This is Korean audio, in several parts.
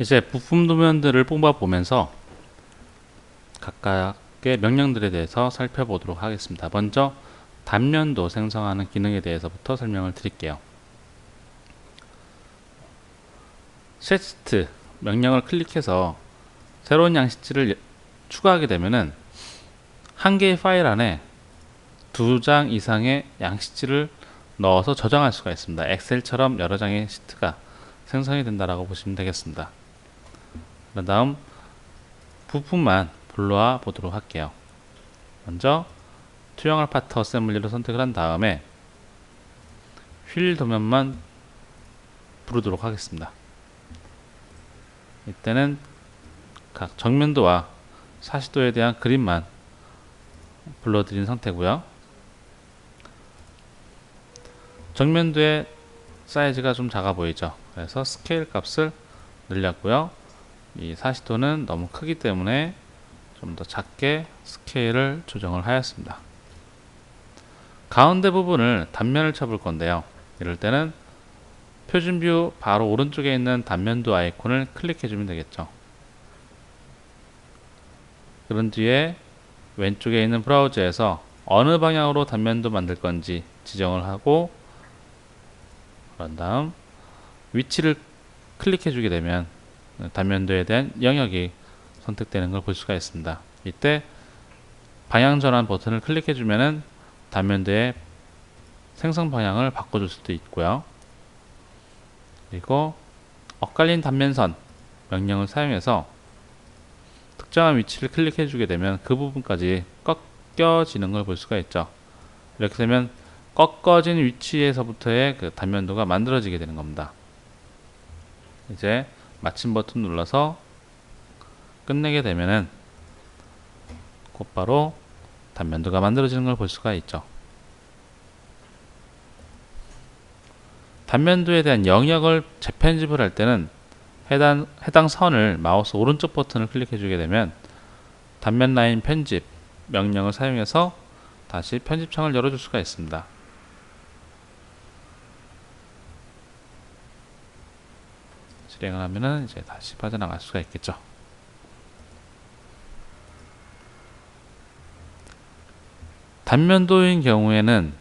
이제 부품 도면들을 뽑아 보면서 각각의 명령들에 대해서 살펴보도록 하겠습니다. 먼저 단면도 생성하는 기능에 대해서부터 설명을 드릴게요. 세트 명령을 클릭해서 새로운 양식지를 추가하게 되면은 한 개의 파일 안에 두 장 이상의 양식지를 넣어서 저장할 수가 있습니다. 엑셀처럼 여러 장의 시트가 생성이 된다라고 보시면 되겠습니다. 그런 다음 부품만 불러와 보도록 할게요. 먼저 투영할 파트 어셈블리로 선택을 한 다음에 휠 도면만 부르도록 하겠습니다. 이때는 각 정면도와 사시도에 대한 그림만 불러드린 상태고요. 정면도의 사이즈가 좀 작아 보이죠. 그래서 스케일 값을 늘렸고요. 이 사시도는 너무 크기 때문에 좀 더 작게 스케일을 조정을 하였습니다. 가운데 부분을 단면을 쳐볼 건데요. 이럴 때는 표준 뷰 바로 오른쪽에 있는 단면도 아이콘을 클릭해 주면 되겠죠. 그런 뒤에 왼쪽에 있는 브라우저에서 어느 방향으로 단면도 만들 건지 지정을 하고 그런 다음 위치를 클릭해 주게 되면 단면도에 대한 영역이 선택되는 걸 볼 수가 있습니다. 이때 방향 전환 버튼을 클릭해 주면은 단면도의 생성 방향을 바꿔줄 수도 있고요. 그리고 엇갈린 단면선 명령을 사용해서 특정한 위치를 클릭해 주게 되면 그 부분까지 꺾여지는 걸 볼 수가 있죠. 이렇게 되면 꺾어진 위치에서부터의 그 단면도가 만들어지게 되는 겁니다. 이제 마침 버튼 눌러서 끝내게 되면은 곧바로 단면도가 만들어지는 걸 볼 수가 있죠. 단면도에 대한 영역을 재편집을 할 때는 해당, 해당 선을 마우스 오른쪽 버튼을 클릭해 주게 되면 단면 라인 편집 명령을 사용해서 다시 편집창을 열어줄 수가 있습니다. 실행을 하면은 이제 다시 빠져나갈 수가 있겠죠. 단면도인 경우에는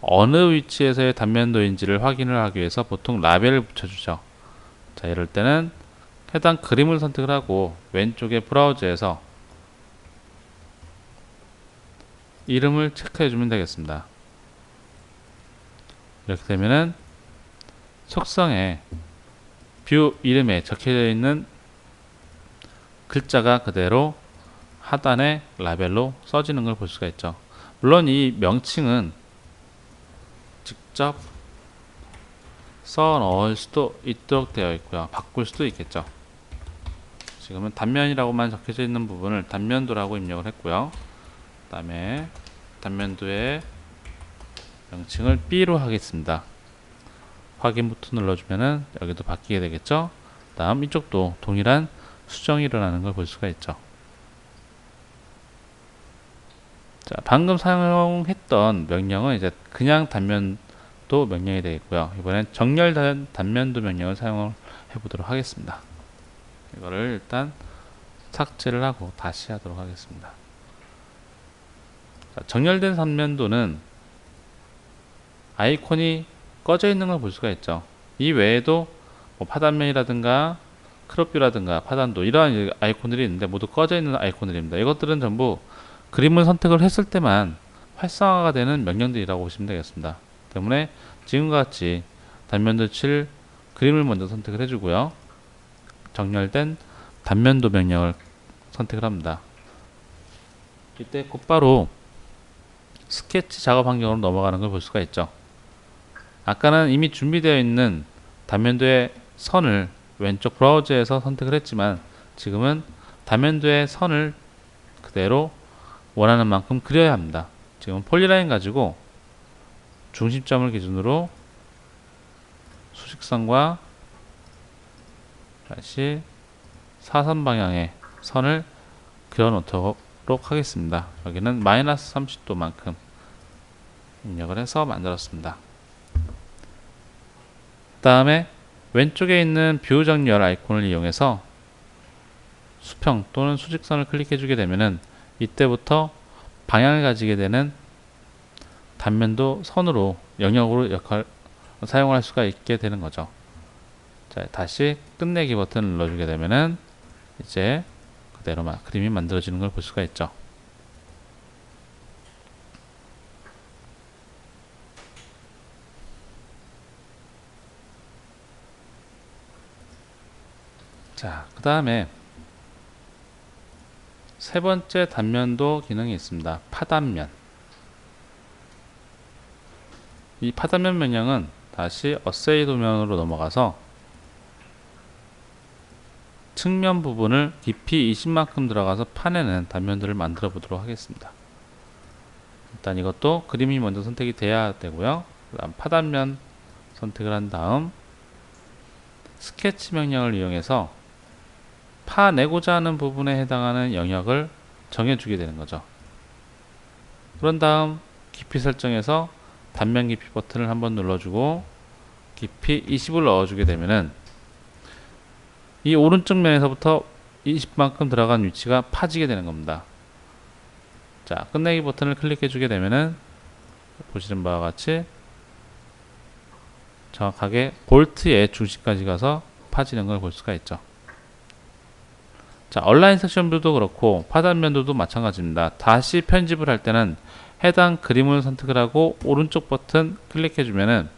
어느 위치에서의 단면도인지를 확인을 하기 위해서 보통 라벨을 붙여주죠. 자, 이럴 때는 해당 그림을 선택을 하고 왼쪽에 브라우저에서 이름을 체크해 주면 되겠습니다. 이렇게 되면은 속성에 뷰 이름에 적혀져 있는 글자가 그대로 하단에 라벨로 써지는 걸 볼 수가 있죠. 물론 이 명칭은 직접 써 넣을 수도 있도록 되어 있고요. 바꿀 수도 있겠죠. 지금은 단면이라고만 적혀져 있는 부분을 단면도라고 입력을 했고요. 그 다음에 단면도의 명칭을 B로 하겠습니다. 확인 버튼 눌러주면은 여기도 바뀌게 되겠죠. 다음 이쪽도 동일한 수정이 일어나는 걸 볼 수가 있죠. 자, 방금 사용했던 명령은 이제 그냥 단면도 명령이 되겠고요. 이번엔 정렬된 단면도 명령을 사용해 보도록 하겠습니다. 이거를 일단 삭제를 하고 다시 하도록 하겠습니다. 자, 정렬된 단면도는 아이콘이 꺼져 있는 걸 볼 수가 있죠. 이 외에도 뭐 파단면이라든가 크롭뷰라든가 파단도 이러한 아이콘들이 있는데 모두 꺼져 있는 아이콘들입니다. 이것들은 전부 그림을 선택을 했을 때만 활성화가 되는 명령들이라고 보시면 되겠습니다. 때문에 지금과 같이 단면도 칠 그림을 먼저 선택을 해주고요. 정렬된 단면도 명령을 선택을 합니다. 이때 곧바로 스케치 작업 환경으로 넘어가는 걸 볼 수가 있죠. 아까는 이미 준비되어 있는 단면도의 선을 왼쪽 브라우저에서 선택을 했지만 지금은 단면도의 선을 그대로 원하는 만큼 그려야 합니다. 지금 폴리라인 가지고 중심점을 기준으로 수직선과 다시 사선 방향의 선을 그려 놓도록 하겠습니다. 여기는 마이너스 30도만큼 입력을 해서 만들었습니다. 그 다음에 왼쪽에 있는 뷰 정렬 아이콘을 이용해서 수평 또는 수직선을 클릭해 주게 되면은 이때부터 방향을 가지게 되는 단면도 선으로 영역으로 역할 사용할 수가 있게 되는 거죠. 자, 다시 끝내기 버튼을 눌러주게 되면은 이제 그대로 막 그림이 만들어지는 걸 볼 수가 있죠. 자, 그 다음에 세 번째 단면도 기능이 있습니다. 파단면. 이 파단면 명령은 다시 어세이 도면으로 넘어가서 측면 부분을 깊이 20만큼 들어가서 파내는 단면들을 만들어 보도록 하겠습니다. 일단 이것도 그림이 먼저 선택이 돼야 되고요. 그 다음 파단면 선택을 한 다음 스케치 명령을 이용해서 파내고자 하는 부분에 해당하는 영역을 정해주게 되는 거죠. 그런 다음 깊이 설정에서 단면 깊이 버튼을 한번 눌러주고 깊이 20을 넣어주게 되면은 이 오른쪽 면에서부터 20만큼 들어간 위치가 파지게 되는 겁니다. 자, 끝내기 버튼을 클릭해 주게 되면은 보시는 바와 같이 정확하게 볼트의 중심까지 가서 파지는 걸 볼 수가 있죠. 자, 온라인 섹션뷰도 그렇고 파단면도도 마찬가지입니다. 다시 편집을 할 때는 해당 그림을 선택을 하고 오른쪽 버튼 클릭해 주면은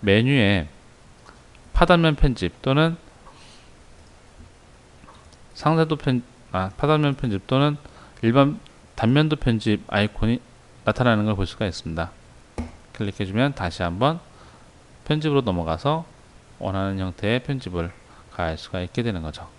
메뉴에 파단면 편집 또는 상세도 편, 아, 파단면 편집 또는 일반 단면도 편집 아이콘이 나타나는 걸 볼 수가 있습니다. 클릭해 주면 다시 한번 편집으로 넘어가서 원하는 형태의 편집을 가할 수가 있게 되는 거죠.